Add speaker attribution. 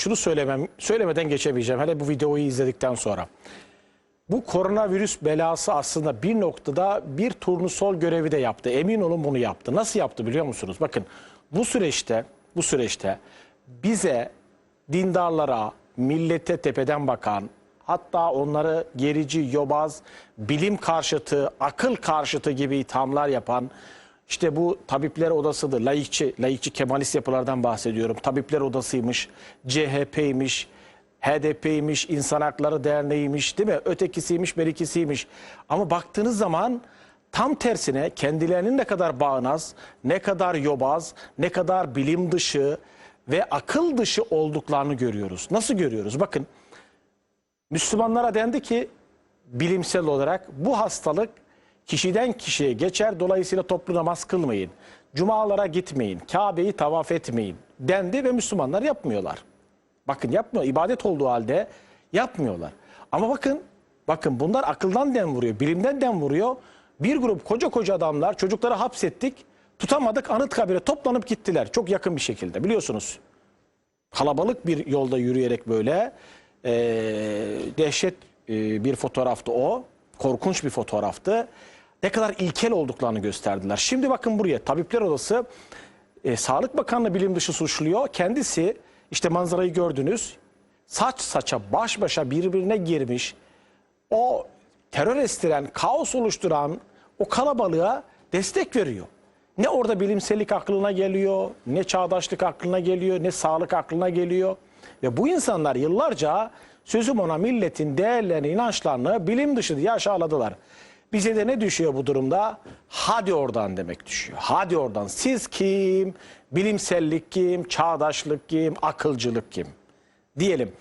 Speaker 1: şunu söylemem söylemeden geçemeyeceğim. Hele bu videoyu izledikten sonra. Bu koronavirüs belası aslında bir noktada bir turnusol görevi de yaptı. Emin olun bunu yaptı. Nasıl yaptı biliyor musunuz? Bakın bu süreçte bu süreçte bize dindarlara, millete tepeden bakan, hatta onları gerici, yobaz, bilim karşıtı, akıl karşıtı gibi ithamlar yapan işte bu tabipler odasıdır. Laikçi, laikçi Kemalist yapılardan bahsediyorum. Tabipler odasıymış, CHP'ymiş, HDP'ymiş, İnsan Hakları Derneği'ymiş değil mi? Ötekisiymiş, berikisiymiş. Ama baktığınız zaman tam tersine kendilerinin ne kadar bağnaz, ne kadar yobaz, ne kadar bilim dışı ve akıl dışı olduklarını görüyoruz. Nasıl görüyoruz? Bakın Müslümanlara dendi ki bilimsel olarak bu hastalık kişiden kişiye geçer. Dolayısıyla toplu namaz kılmayın. Cumalara gitmeyin. Kabe'yi tavaf etmeyin dendi ve Müslümanlar yapmıyorlar. Bakın yapmıyor. ibadet olduğu halde yapmıyorlar. Ama bakın bakın bunlar akıldan dem vuruyor. Bilimden dem vuruyor. Bir grup koca koca adamlar çocukları hapsettik. Tutamadık Anıtkabir'e toplanıp gittiler. Çok yakın bir şekilde biliyorsunuz. Kalabalık bir yolda yürüyerek böyle eee, dehşet eee, bir fotoğraftı o. Korkunç bir fotoğraftı. Ne kadar ilkel olduklarını gösterdiler. Şimdi bakın buraya Tabipler Odası e, Sağlık Bakanlığı bilim dışı suçluyor. Kendisi işte manzarayı gördünüz. Saç saça baş başa birbirine girmiş. O terör estiren, kaos oluşturan o kalabalığa destek veriyor. Ne orada bilimsellik aklına geliyor, ne çağdaşlık aklına geliyor, ne sağlık aklına geliyor. Ve bu insanlar yıllarca sözüm ona milletin değerlerini, inançlarını bilim dışı diye aşağıladılar. Bize de ne düşüyor bu durumda? Hadi oradan demek düşüyor. Hadi oradan. Siz kim? Bilimsellik kim? Çağdaşlık kim? Akılcılık kim? Diyelim.